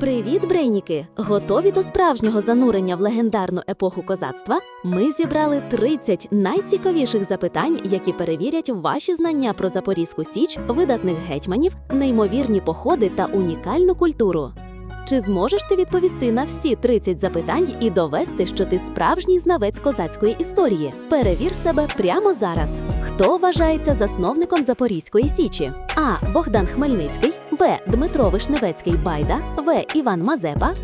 Привіт, брейніки! Готові до справжнього занурення в легендарну епоху козацтва? Ми зібрали 30 найцікавіших запитань, які перевірять ваші знання про Запорізьку Січ, видатних гетьманів, неймовірні походи та унікальну культуру. Чи зможеш ти відповісти на всі 30 запитань і довести, що ти справжній знавець козацької історії? Перевір себе прямо зараз. Хто вважається засновником Запорізької Січі? А. Богдан Хмельницький, Б. Дмитро Вишневецький Байда, В. Іван Мазепа.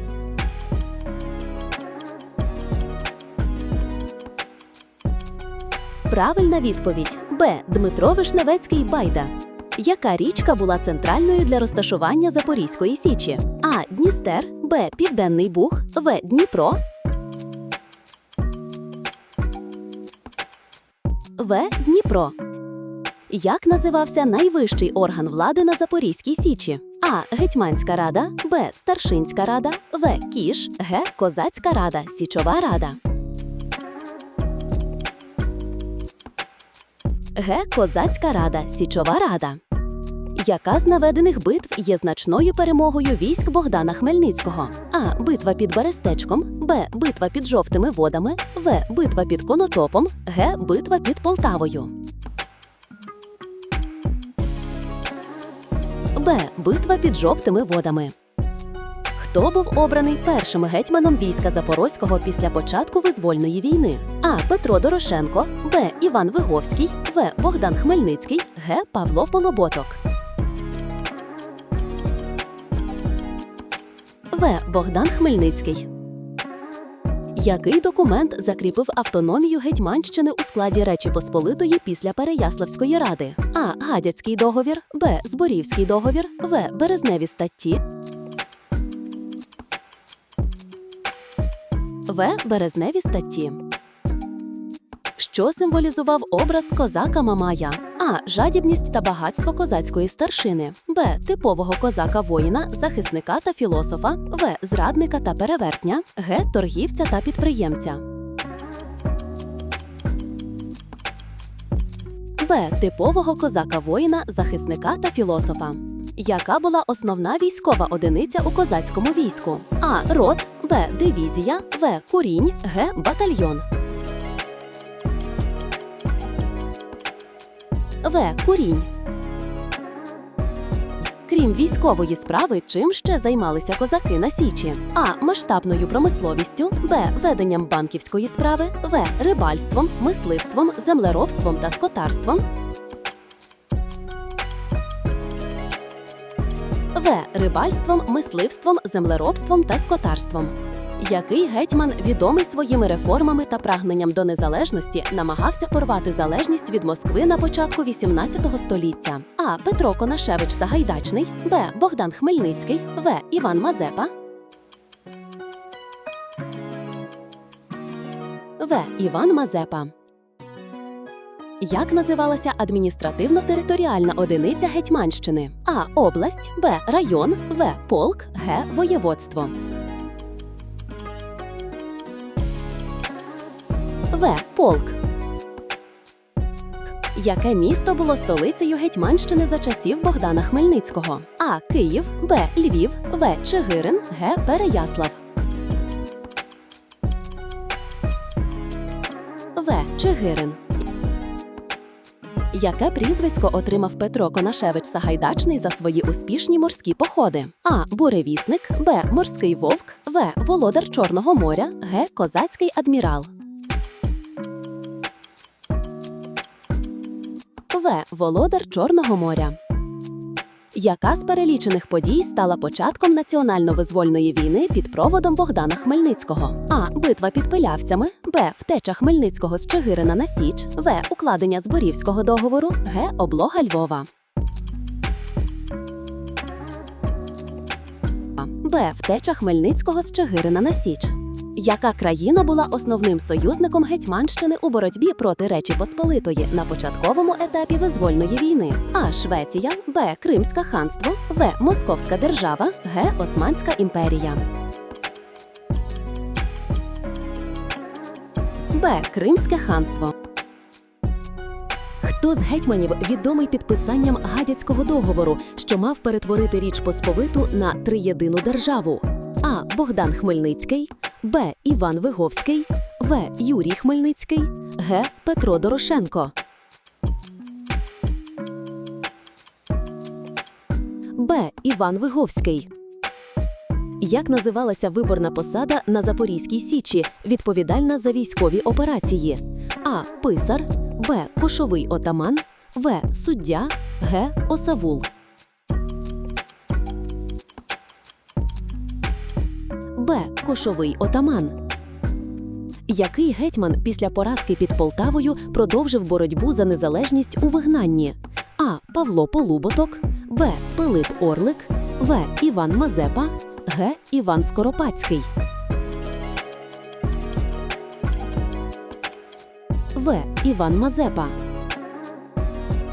Правильна відповідь Б. Дмитро Вишневецький Байда. Яка річка була центральною для розташування Запорізької Січі? А. Дністер, Б. Південний Буг, В. Дніпро. В. Дніпро. Як називався найвищий орган влади на Запорізькій Січі? А. Гетьманська рада, Б. Старшинська рада, В. Кіш, Г. Козацька рада, Січова рада. Г. Козацька рада, Січова рада. Яка з наведених битв є значною перемогою військ Богдана Хмельницького? А. Битва під Берестечком, Б. Битва під жовтими водами, В. Битва під Конотопом, Г. Битва під Полтавою. Б. Битва під жовтими водами. Хто був обраний першим гетьманом війська Запорозького після початку визвольної війни? А. Петро Дорошенко, Б. Іван Виговський, В. Богдан Хмельницький, Г. Павло Полоботок. В. Богдан Хмельницький. Який документ закріпив автономію Гетьманщини у складі Речі Посполитої після Переяславської ради? А. Гадяцький договір, Б. Зборівський договір, В. Березневі статті. В. Березневі статті. Що символізував образ козака Мамая? А. Жадібність та багатство козацької старшини. Б. Типового козака воїна, захисника та філософа. В. Зрадника та перевертня. Г. Торгівця та підприємця. Б. Типового козака воїна, захисника та філософа. Яка була основна військова одиниця у козацькому війську? А. Рот, Б. Дивізія, В. Курінь, Г. Батальйон. В. Курінь. Крім військової справи, чим ще займалися козаки на Січі? А. Масштабною промисловістю, Б. Веденням банківської справи, В. Рибальством, мисливством, землеробством та скотарством. В. Рибальством, мисливством, землеробством та скотарством. Який гетьман, відомий своїми реформами та прагненням до незалежності, намагався порвати залежність від Москви на початку 18 століття? А. Петро Конашевич Сагайдачний, Б. Богдан Хмельницький, В. Іван Мазепа. В. Іван Мазепа. Як називалася адміністративно-територіальна одиниця Гетьманщини? А. Область, Б. Район, В. Полк, Г. Воєводство. В. Полк. Яке місто було столицею Гетьманщини за часів Богдана Хмельницького? А. Київ, Б. Львів, В. Чигирин, Г. Переяслав. В. Чигирин. Яке прізвисько отримав Петро Конашевич Сагайдачний за свої успішні морські походи? А. Буревісник, Б. Морський вовк, В. Володар Чорного моря, Г. Козацький адмірал. В. Володар Чорного моря. Яка з перелічених подій стала початком національно-визвольної війни під проводом Богдана Хмельницького? А. Битва під Пилявцями, Б. Втеча Хмельницького з Чигирина на Січ, В. Укладення Зборівського договору, Г. Облога Львова. Б. Втеча Хмельницького з Чигирина на Січ. Яка країна була основним союзником Гетьманщини у боротьбі проти Речі Посполитої на початковому етапі визвольної війни? А. Швеція, Б. Кримське ханство, В. Московська держава, Г. Османська імперія. Б. Кримське ханство. Хто з гетьманів відомий підписанням гадяцького договору, що мав перетворити Річ Посполиту на триєдину державу? А. Богдан Хмельницький, Б. Іван Виговський, В. Юрій Хмельницький, Г. Петро Дорошенко. Б. Іван Виговський. Як називалася виборна посада на Запорізькій Січі, відповідальна за військові операції? А. Писар, Б. Кошовий отаман, В. Суддя, Г. Осавул. Кошовий отаман. Який гетьман після поразки під Полтавою продовжив боротьбу за незалежність у вигнанні? А. Павло Полуботок, Б. Пилип Орлик, В. Іван Мазепа, Г. Іван Скоропадський. В. Іван Мазепа.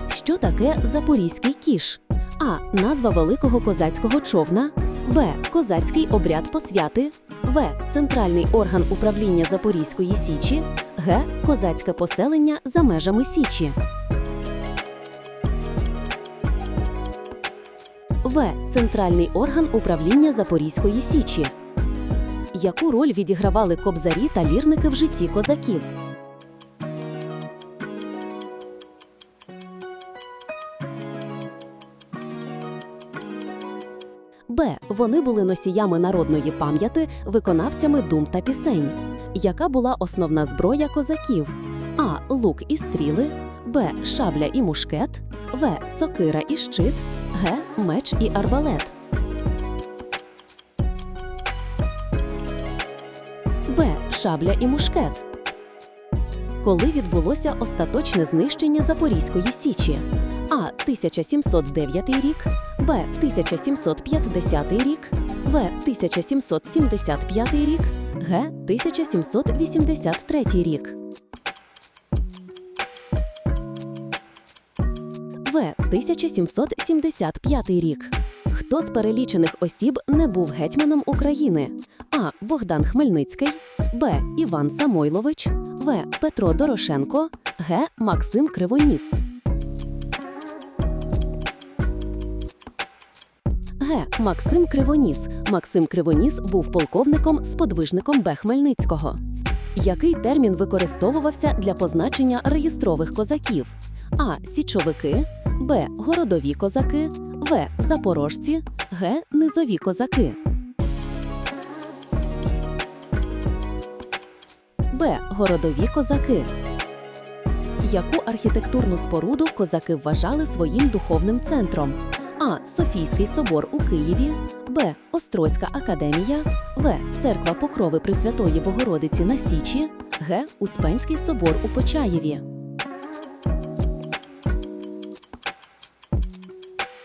Що таке Запорізький кіш? А. Назва великого козацького човна. Б. Козацький обряд посвяти. В. Центральний орган управління Запорізької Січі. Г. Козацьке поселення за межами Січі. В. Центральний орган управління Запорізької Січі. Яку роль відігравали кобзарі та лірники в житті козаків? Вони були носіями народної пам'яті, виконавцями дум та пісень. Яка була основна зброя козаків? А. Лук і стріли, Б. Шабля і мушкет, В. Сокира і щит, Г. Меч і арбалет. Б. Шабля і мушкет. Коли відбулося остаточне знищення Запорізької Січі? А. 1709 рік, Б. 1750 рік, В. 1775 рік, Г. 1783 рік. В. 1775 рік. Хто з перелічених осіб не був гетьманом України? А. Богдан Хмельницький, Б. Іван Самойлович, В. Петро Дорошенко, Г. Максим Кривоніс. Г. Максим Кривоніс. Максим Кривоніс був полковником сподвижником Б. Хмельницького. Який термін використовувався для позначення реєстрових козаків? А. Січовики, Б. Городові козаки, В. Запорожці, Г. Низові козаки. Б. Городові козаки. Яку архітектурну споруду козаки вважали своїм духовним центром? А. Софійський собор у Києві, Б. Острозька академія, В. Церква Покрови Пресвятої Богородиці на Січі, Г. Успенський собор у Почаєві.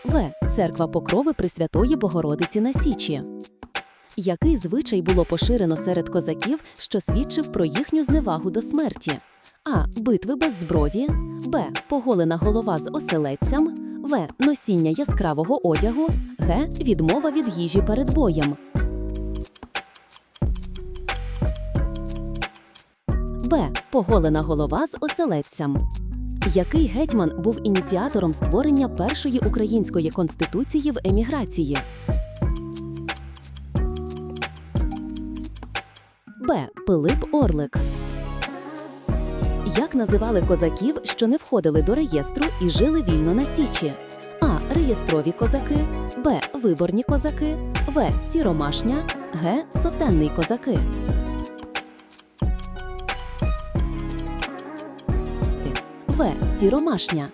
В. Церква Покрови Пресвятої Богородиці на Січі. Який звичай було поширено серед козаків, що свідчив про їхню зневагу до смерті? А. Битви без зброї, Б. Поголена голова з оселедцям, В. Носіння яскравого одягу, Г. Відмова від їжі перед боєм. Б. Поголена голова з оселедцям. Який гетьман був ініціатором створення першої української конституції в еміграції? Б. Пилип Орлик. Як називали козаків, що не входили до реєстру і жили вільно на Січі? А. Реєстрові козаки, Б. Виборні козаки, В. Сіромашня, Г. Сотенний козаки. В. Сіромашня.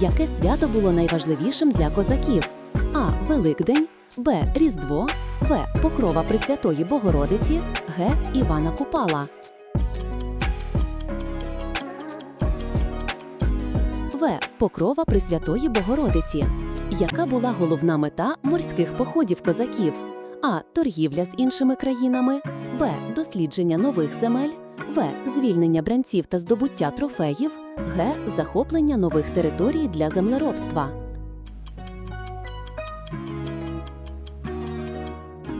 Яке свято було найважливішим для козаків? А. Великдень, Б. Різдво, В. Покрова Пресвятої Богородиці, Г. Івана Купала. В. Покрова Пресвятої Богородиці. Яка була головна мета морських походів козаків? А. Торгівля з іншими країнами, Б. Дослідження нових земель, В. Звільнення бранців та здобуття трофеїв, Г. Захоплення нових територій для землеробства.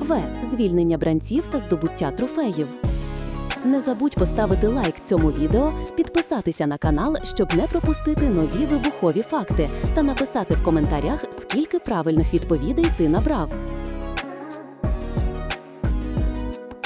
В. Звільнення бранців та здобуття трофеїв. Не забудь поставити лайк цьому відео, підписатися на канал, щоб не пропустити нові вибухові факти, та написати в коментарях, скільки правильних відповідей ти набрав.